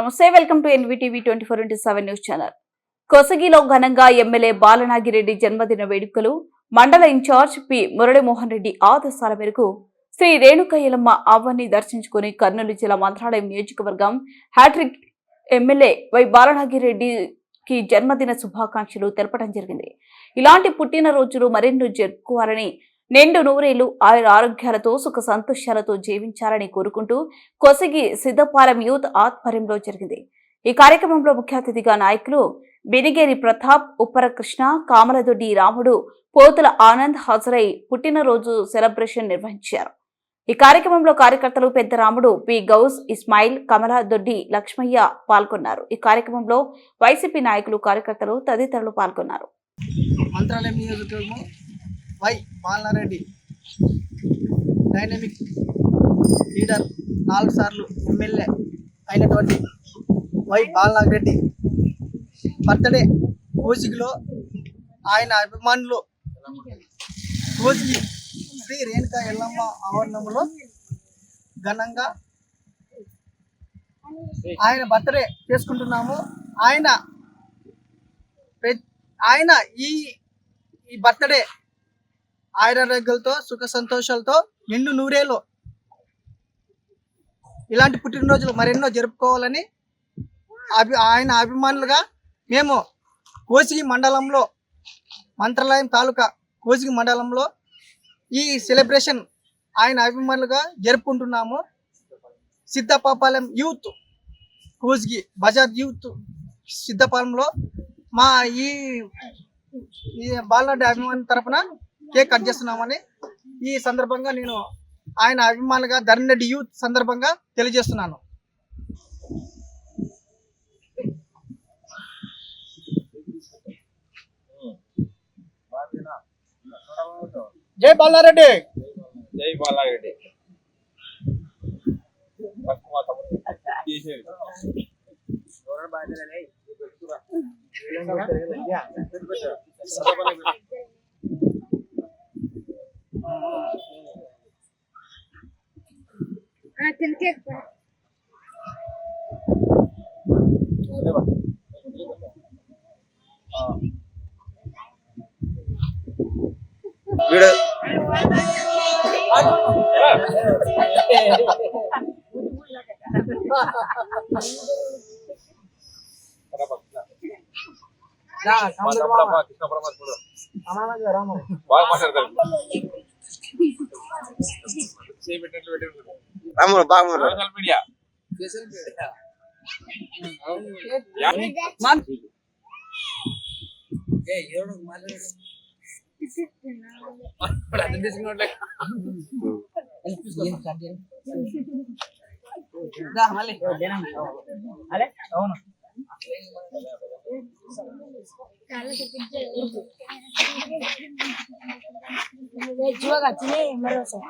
నమస్తే welcome to NVTV twenty four into seven news channel. కొసగిలో ఘనంగా MLA Balanagi Reddy జన్మదిన వేడుకలు మండల ఇన్ఛార్జ్ పి మురళీమోహన్ రెడ్డి ఆదేశాల మేరకు శ్రీ రేణుకయ్యలమ్మ అవ్వని దర్శించుకుని కర్నూలు జిల్లా మంత్రాలయం నియోజకవర్గం హ్యాట్రిక్ ఎమ్మెల్యే వై బాలనాగిరెడ్డికి జన్మదిన శుభాకాంక్షలు తెలపడం జరిగింది. ఇలాంటి పుట్టినరోజులు మరెన్నో జరుపుకోవాలని నిండు నూరేళ్ళు ఆయుర ఆరోగ్యాలతో సుఖ సంతోషాలతో జీవించాలని కోరుకుంటూ కొసగి సిద్ధపాలెం యూత్ ఆధ్వర్యంలో జరిగింది. ఈ కార్యక్రమంలో ముఖ్య అతిథిగా నాయకులు బినిగేరి ప్రతాప్ ఉప్పరకృష్ణ కామలదొడ్డి రాముడు పోతుల ఆనంద్ హాజరై పుట్టినరోజు సెలబ్రేషన్ నిర్వహించారు. ఈ కార్యక్రమంలో కార్యకర్తలు పెద్ద రాముడు పి. గౌస్ ఇస్మాయిల్ కమలాదొడ్డి లక్ష్మయ్య పాల్గొన్నారు. ఈ కార్యక్రమంలో వైసీపీ నాయకులు కార్యకర్తలు తదితరులు పాల్గొన్నారు. మంత్రాలయం నియోజకవర్గం వై బాలనారెడ్డి. డైనమిక్ లీడర్ నాలుగు సార్లు ఎమ్మెల్యే అయినటువంటి వై బాలనాగిరెడ్డి బర్త్డే కోసిగిలో ఆయన అభిమానులు కోసిగి శ్రీ రేణుక ఎల్లమ్మ ఆవరణంలో ఘనంగా ఆయన బర్త్డే చేసుకుంటున్నాము. ఆయన ఆయన ఈ ఈ బర్త్డే ఆయురారోగ్యాలతో సుఖ సంతోషాలతో నిండు నూరేలో ఇలాంటి పుట్టినరోజులు మరెన్నో జరుపుకోవాలని అభి ఆయన అభిమానులుగా మేము కోసిగి మండలంలో మంత్రాలయం తాలూకా కోసిగి మండలంలో ఈ సెలబ్రేషన్ ఆయన అభిమానులుగా జరుపుకుంటున్నాము. సిద్ధపాపాలెం యూత్ కోసిగి బజార్ యూత్ సిద్ధపాలెంలో మా ఈ ఈ బాలనాటి అభిమాని తరపున కేక్ కట్ చేస్తున్నామని ఈ సందర్భంగా నేను ఆయన అభిమానులుగా ధరణరెడ్డి యూత్ సందర్భంగా తెలియజేస్తున్నాను. జై బాలారెడ్డి. జై బాలారెడ్డి. ఫస్ట్ మా తమ్ముడు చేసేది. వీడు మా తమ్ముడు అమ్మ కృష్ణపురం చూడు బాగా మాట్లాడతాడు చేపెట్టినట్లు పెట్టి ఉంటుంది. రాముడు బాగున్నాడు సోషల్ మీడియా అవును జోగా వచ్చినాయి మరోసారి